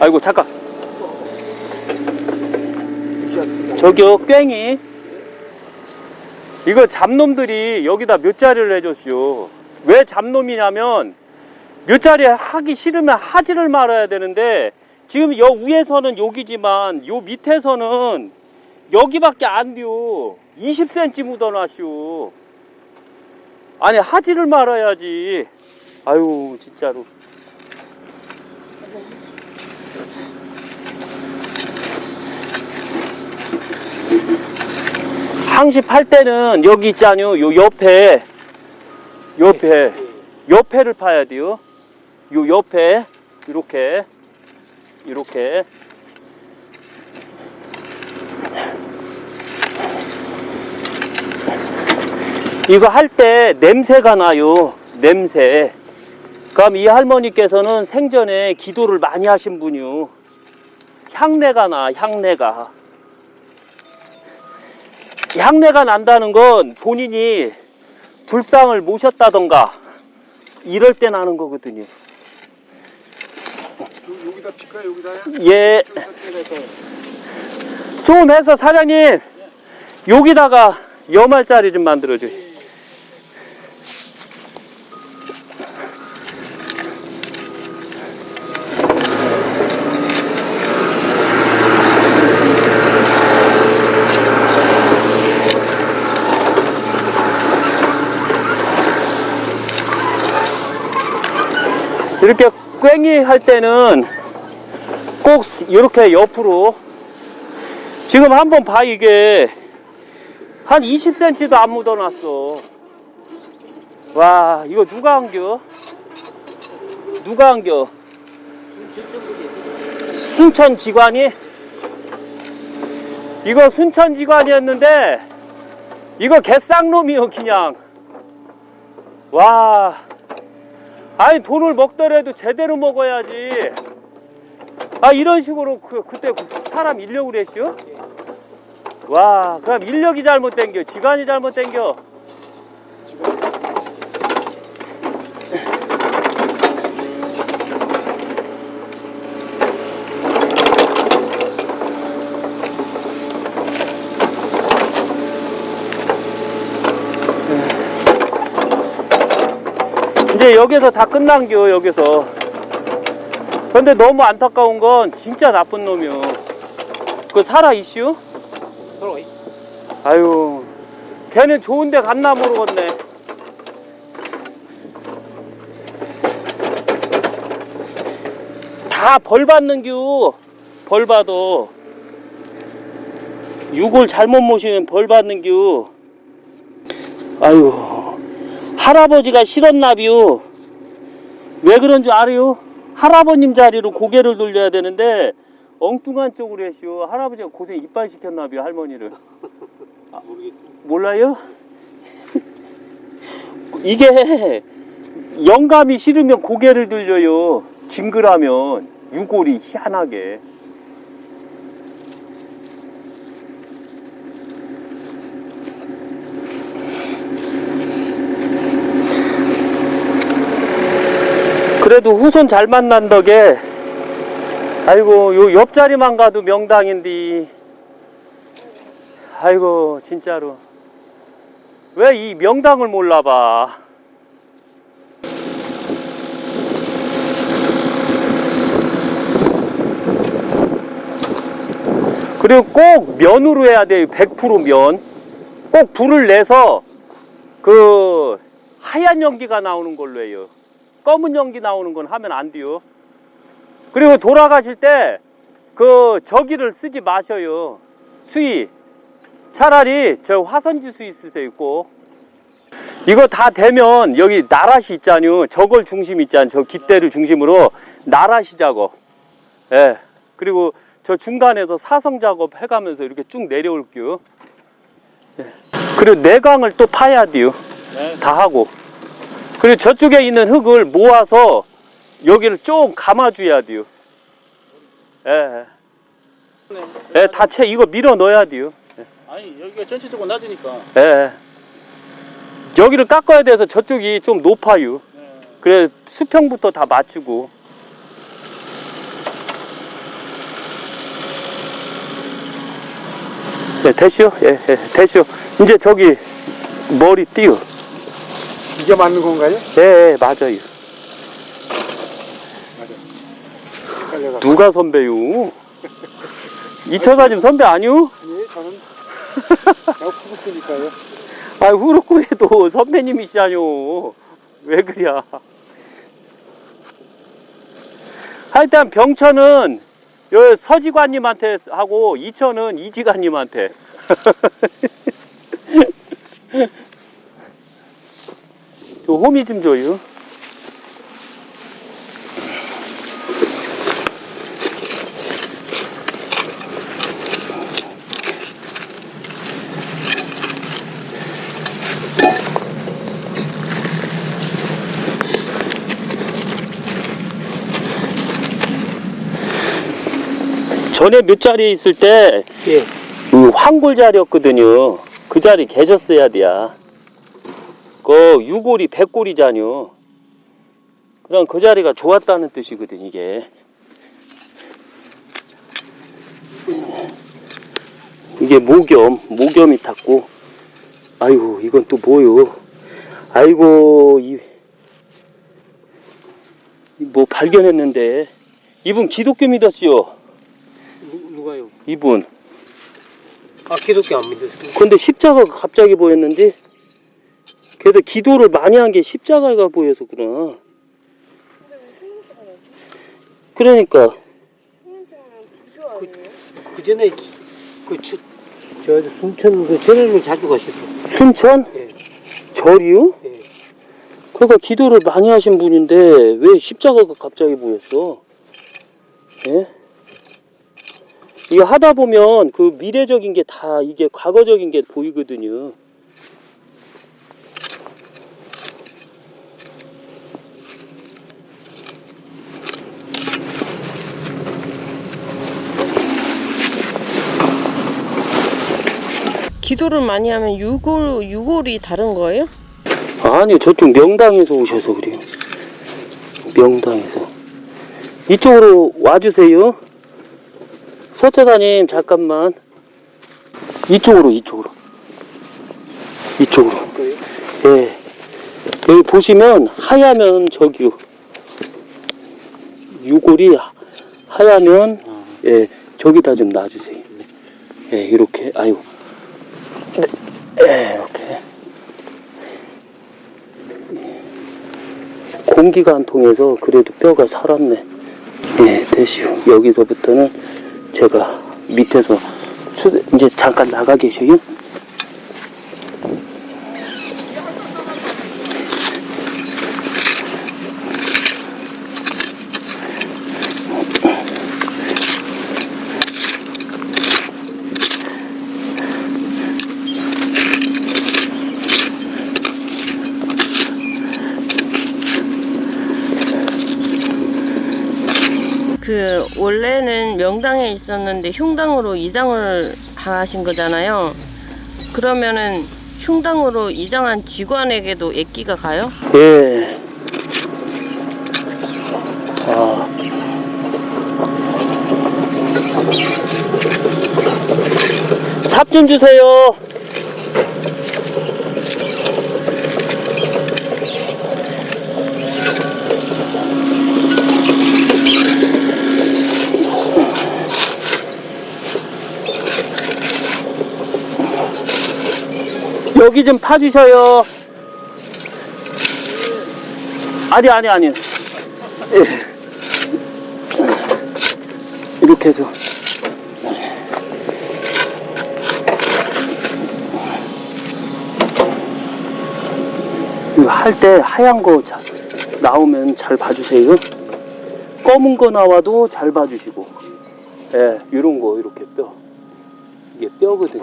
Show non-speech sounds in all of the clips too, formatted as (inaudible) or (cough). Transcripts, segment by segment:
아이고 잠깐. 저기요 꽹이. 이거 잡놈들이 여기다 몇 자리를 해줬슈. 왜 잡놈이냐면 몇 자리 하기 싫으면 하지를 말아야 되는데 지금 여 위에서는 여기지만 요 밑에서는 여기밖에 안 돼요. 20cm 묻어놨슈. 아니 하지를 말아야지. 아유 진짜로. 항시팔 때는 여기 있잖요. 요 옆에. 옆에. 옆에를 파야 돼요. 요 옆에. 이렇게 이렇게 이거 할 때 냄새가 나요. 냄새. 그럼 이 할머니께서는 생전에 기도를 많이 하신 분이요. 향내가 나, 향내가. 향내가 난다는 건 본인이 불상을 모셨다던가 이럴 때 나는 거거든요. 여기다 피까 여기다야? 예, 좀 해서 사장님 여기다가 여말자리 좀 만들어줘요. 이렇게 꽹이 할 때는 꼭 이렇게 옆으로. 지금 한번 봐 이게. 한 20cm도 안 묻어놨어. 와 이거 누가 안겨? 누가 안겨? 순천 직관이? 이거 순천 직관이었는데 이거 개쌍놈이요 그냥. 와. 아니 돈을 먹더라도 제대로 먹어야지 아 이런 식으로 그, 그때 그 사람 인력을 했슈? 와 그럼 인력이 잘못된겨 지관이 잘못된겨 이제 여기서 다 끝난 겨 여기서 근데 너무 안타까운 건 진짜 나쁜 놈이요 그 살아 이슈? 서로 있어. 아유 걔는 좋은데 갔나 모르겠네 다 벌 받는 규벌 받아 육을 잘못 모시면 벌 받는 규 아유 할아버지가 실었나 비요 왜 그런 줄 알아요? 할아버님 자리로 고개를 돌려야 되는데 엉뚱한 쪽으로 했슈 할아버지가 고생 이빨 시켰나비요 할머니를 모르겠습니다. 몰라요? 이게 영감이 싫으면 고개를 들려요. 징그라면 유골이 희한하게. 그래도 후손 잘 만난 덕에 아이고 요 옆자리만 가도 명당인데 아이고 진짜로. 왜 이 명당을 몰라봐? 그리고 꼭 면으로 해야 돼요 100%면. 꼭 불을 내서 그 하얀 연기가 나오는 걸로 해요 검은 연기 나오는 건 하면 안 돼요. 그리고 돌아가실 때 그 저기를 쓰지 마셔요. 수위 차라리 저 화선지 수위 쓰세요 꼭 이거 다 되면 여기 나라시 있잖요. 저걸 중심 있잖 저 깃대를 중심으로 나라시 작업. 예. 그리고 저 중간에서 사성 작업 해가면서 이렇게 쭉 내려올게요. 예. 그리고 내강을 또 파야 돼요. 네. 다 하고 그리고 저쪽에 있는 흙을 모아서 여기를 좀 감아줘야 돼요 예, 예. 예, 다채 이거 밀어 넣어야 돼요. 아니 여기가 전체적으로 낮으니까. 예, 예. 여기를 깎아야 돼서 저쪽이 좀 높아요. 네. 그래 수평부터 다 맞추고. 네, 됐슈? 예, 예, 됐슈. 이제 저기 머리 띄워. 이게 맞는 건가요? 예, 예, 맞아요. 헷갈려가. 누가 선배요? (laughs) 이처사님 선배 아니요? 아니, 저는 (laughs) 내가 후보니까요. 아, 후루꾸에도 선배님이시잖요. 왜 그래? 하여튼 병천은 요 서지관님한테 하고 이천은 이지관님한테. (laughs) 요 호미 좀 줘요. 전에 몇 자리에 있을 때 예. 그 황골 자리였거든요. 그 자리 계셨어야 돼야. 그 유골이 백골이잖요. 그럼 그 자리가 좋았다는 뜻이거든 이게. 이게 모겸, 모겸이 탔고. 아이고 이건 또 뭐요? 아이고 이, 이뭐 발견했는데 이분 기독교 믿었지요? 누, 누가요? 이분. 아 기독교 안 믿으세요? 근데 십자가가 갑자기 보였는데 그래서 기도를 많이 한 게 십자가가 보여서 그러나 그러니까 그 전에 그 저 저 순천 그 절에는 자주 가셨어요. 순천 예. 절이요? 예. 그러니까 기도를 많이 하신 분인데 왜 십자가가 갑자기 보였어? 예? 이게 하다 보면 그 미래적인 게 다 이게 과거적인 게 보이거든요. 기도를 많이 하면 유골 유골이 다른 거예요? 아니 저쪽 명당에서 오셔서 그래요. 명당에서. 이쪽으로 와주세요. 서차사님 잠깐만. 이쪽으로 이쪽으로. 이쪽으로. 예. 여기 보시면 하야면 저기요 유골이 하야면 예 저기다 좀 놔주세요. 예 이렇게. 아유 네, 예, 이렇게 공기가 안 통해서 그래도 뼈가 살았네. 예, 대시오. 여기서부터는 제가 밑에서 수, 이제 잠깐 나가 계셔요. 그 원래는 명당에 있었는데 흉당으로 이장을 하신 거잖아요. 그러면은 흉당으로 이장한 직원에게도 액기가 가요? 예. 아. 삽 좀 주세요. 여기 좀 파주셔요. 아니 아니 아니. 예. 이렇게 해서. 할 때 하얀 거 자- 나오면 잘 봐주세요. 검은 거 나와도 잘 봐주시고. 예 이런 거 이렇게 뼈. 이게 뼈거든요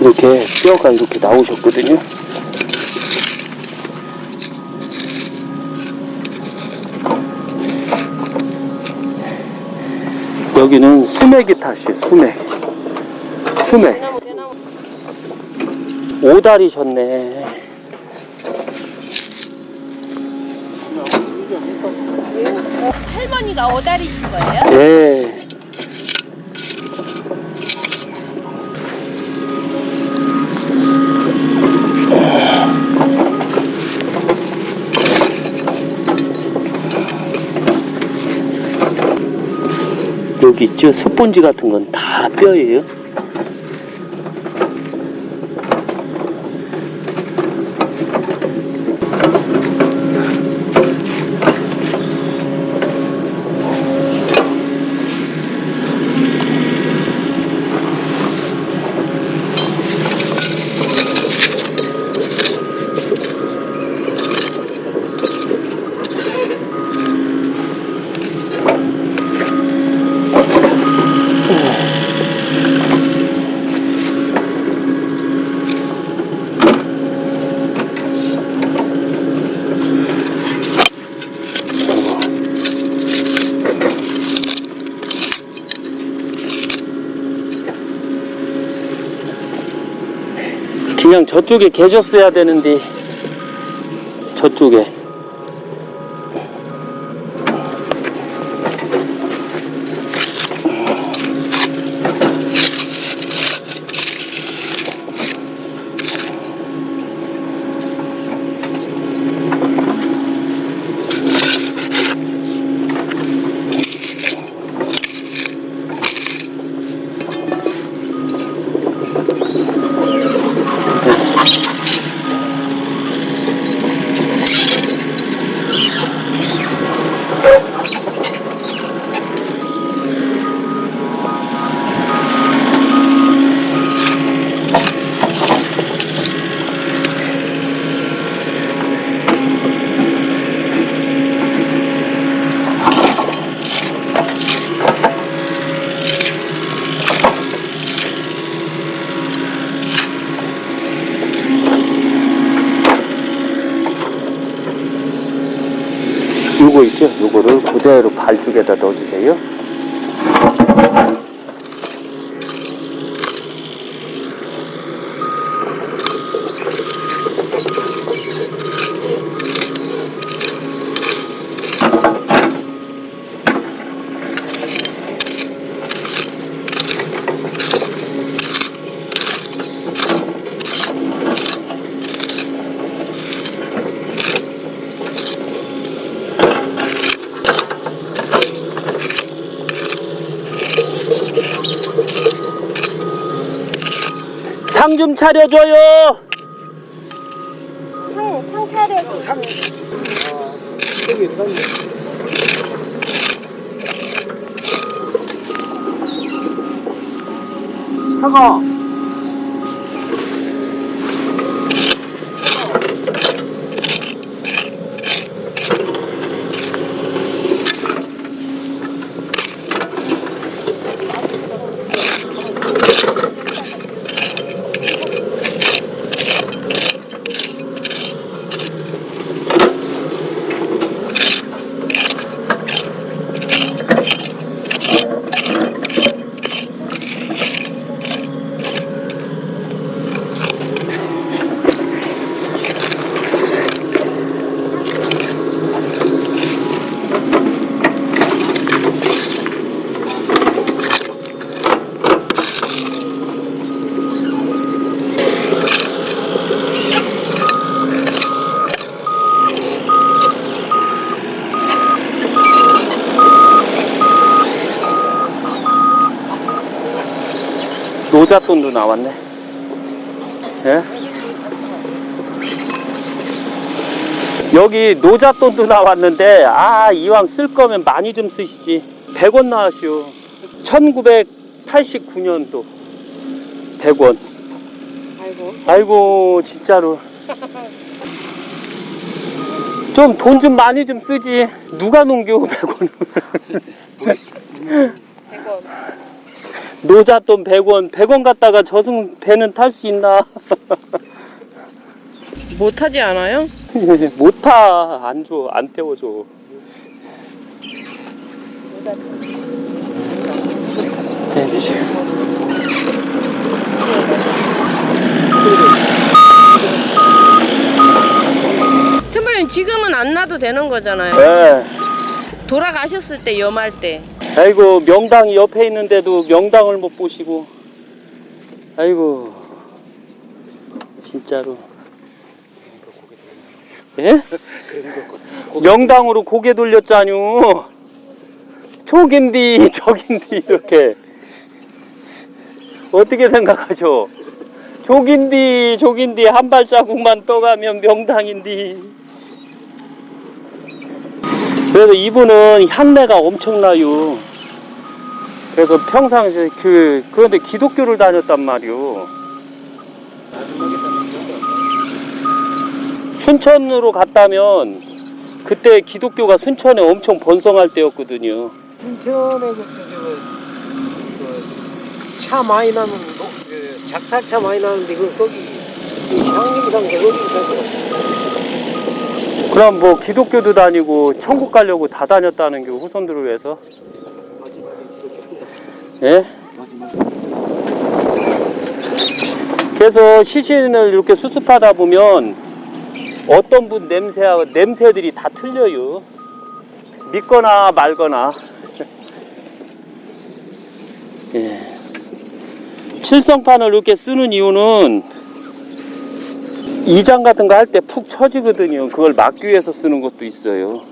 이렇게 뼈가 이렇게 나오셨거든요. 여기는 수맥이 탓이에요, 수맥. 수맥. 오다리셨네. 할머니가 오다리신 거예요? 예. 있죠? 스폰지 같은 건 다 뼈예요. 그냥 저쪽에 계셨어야 되는데 저쪽에 요거 있죠? 요거를 그대로 발죽에다 넣어주세요. 상 좀 차려줘요. 상, 상 차려. 상어. 노잣돈도 나왔네. 예? 여기 노잣돈도 나왔는데 아 이왕 쓸 거면 많이 좀 쓰시지 100원 나왔시오 1989년도 100원 아이고. 아이고 진짜로 좀 돈좀 많이 좀 쓰지 누가 농겨 100원을 100원. (laughs) 노잣돈 100원 100원 갖다가 저승 배는 탈 수 있나 (laughs) 못하지 않아요? (laughs) 못 타 안 줘 안 태워줘 네, 지금. 선배님 지금은 안 놔도 되는 거잖아요. 네. 돌아가셨을 때 염할 때. 아이고 명당이 옆에 있는데도 명당을 못 보시고. 아이고 진짜로. 예? 명당으로 고개 돌렸잖요 저긴디 저긴디 이렇게. 어떻게 생각하죠? 저긴디 저긴디 한 발자국만 떠가면 명당인디 그래서 이분은 향내가 엄청나요. 그래서 평상시에 그 그런데 기독교를 다녔단 말이요. 순천으로 갔다면 그때 기독교가 순천에 엄청 번성할 때였거든요. 순천에 그, 저, 저, 그, 차 많이 노, 그 작살차 많이 나는데, 그, 거기, 그 향림상 거기 있잖아. 그럼 뭐 기독교도 다니고 천국 가려고 다 다녔다는 게 후손들을 위해서. 예? 그래서 시신을 이렇게 수습하다 보면 어떤 분 냄새하고 냄새들이 다 틀려요. 믿거나 말거나. (laughs) 예. 칠성판을 이렇게 쓰는 이유는 이장 같은 거 할 때 푹 처지거든요. 그걸 막기 위해서 쓰는 것도 있어요.